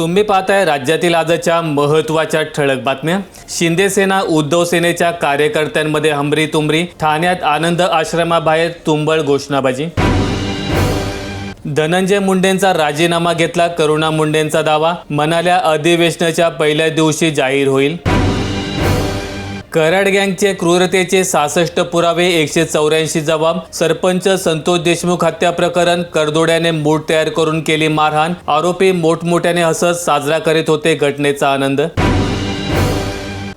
तुम्ही पाहताय राज्यातील आजच्या महत्त्वाच्या ठळक बातम्या. शिंदे सेना उद्धव सेनेच्या कार्यकर्त्यांमध्ये हमरी तुमरी ठाण्यात आनंद आश्रमाबाहेर तुंबळ घोषणाबाजी. धनंजय मुंडेंचा राजीनामा घेतला करुणा मुंडेंचा दावा म्हणाल्या अधिवेशनाच्या पहिल्या दिवशी जाहीर होईल. कराड गँगचे क्रूरतेचे सहासष्ट पुरावे एकशे चौऱ्याऐंशी जबाब सरपंच संतोष देशमुख हत्या प्रकरण करदोड्याने मूठ तयार करून केली मारहाण. आरोपी मोठमोठ्याने हसत साजरा करीत होते घटनेचा आनंद.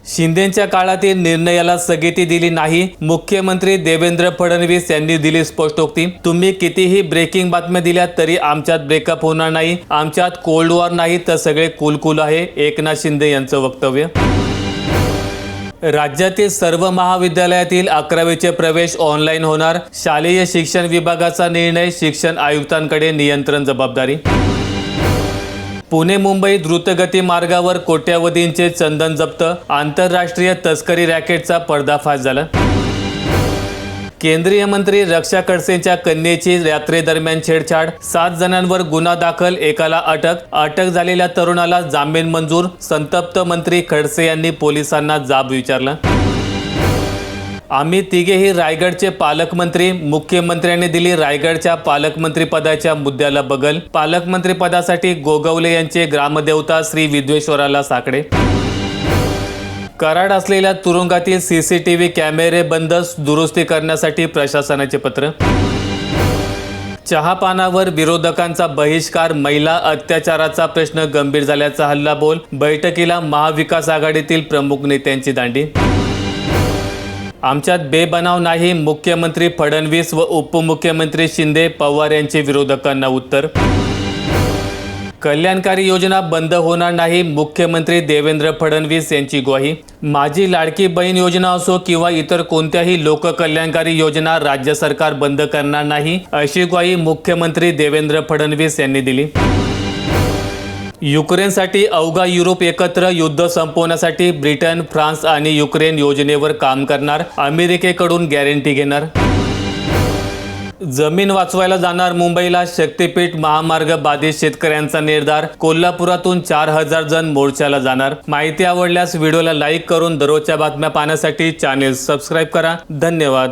शिंदेच्या काळातील निर्णयाला स्थगिती दिली नाही. मुख्यमंत्री देवेंद्र फडणवीस यांनी दिली स्पष्टोक्ती. तुम्ही कितीही ब्रेकिंग बातम्या दिल्या तरी आमच्यात ब्रेकअप होणार नाही. आमच्यात कोल्ड वॉर नाही तर सगळे कुलकुल आहे. एकनाथ शिंदे यांचं वक्तव्य. राज्यातील सर्व महाविद्यालयातील अकरावीचे प्रवेश ऑनलाईन होणार. शालेय शिक्षण विभागाचा निर्णय शिक्षण आयुक्तांकडे नियंत्रण जबाबदारी. पुणे मुंबई द्रुतगती मार्गावर कोट्यावधींचे चंदन जप्त. आंतरराष्ट्रीय तस्करी रॅकेटचा पर्दाफाश झाला. केंद्रीय मंत्री रक्षा खडसेंच्या कन्येची यात्रेदरम्यान छेडछाड. सात जणांवर गुन्हा दाखल एकाला अटक. अटक झालेल्या तरुणाला जामीन मंजूर संतप्त मंत्री खडसे यांनी पोलिसांना जाब विचारला. आम्ही तिघेही रायगडचे पालकमंत्री मुख्यमंत्र्यांनी दिली रायगडच्या पालकमंत्री पदाच्या मुद्द्याला बगल. पालकमंत्री पदासाठी गोगवले यांचे ग्रामदेवता श्री विद्वेश्वराला साकडे. कराड असलेल्या तुरुंगातील सीसीटीव्ही कॅमेरे बंद दुरुस्ती करण्यासाठी प्रशासनाचे पत्र? चहापानावर विरोधकांचा बहिष्कार महिला अत्याचाराचा प्रश्न गंभीर झाल्याचा हल्लाबोल बैठकीला महाविकास आघाडीतील प्रमुख नेत्यांची दांडी. आमच्यात बेबनाव नाही मुख्यमंत्री फडणवीस व उपमुख्यमंत्री शिंदे पवार यांचे विरोधकांना उत्तर. कल्याणकारी योजना बंद होणार नाही मुख्यमंत्री देवेंद्र फडणवीस यांची ग्वाही. माझी लाडकी बहीण योजना असो किंवा इतर कोणत्याही लोककल्याणकारी योजना राज्य सरकार बंद करणार नाही अशी ग्वाही मुख्यमंत्री देवेंद्र फडणवीस यांनी दिली. युक्रेनसाठी अवघा युरोप एकत्र युद्ध संपवण्यासाठी ब्रिटन फ्रान्स आणि युक्रेन योजनेवर काम करणार अमेरिकेकडून गॅरंटी घेणार. जमीन वाचवायला जाणार मुंबईला शक्तीपीठ महामार्ग बाधित शेतकऱ्यांचा निर्धार. कोल्हापुरातून चार हजार जण मोर्चाला जाणार. माहिती आवडल्यास व्हिडिओला लाईक करून दररोजच्या बातम्या पाहण्यासाठी चॅनेल सबस्क्राईब करा. धन्यवाद.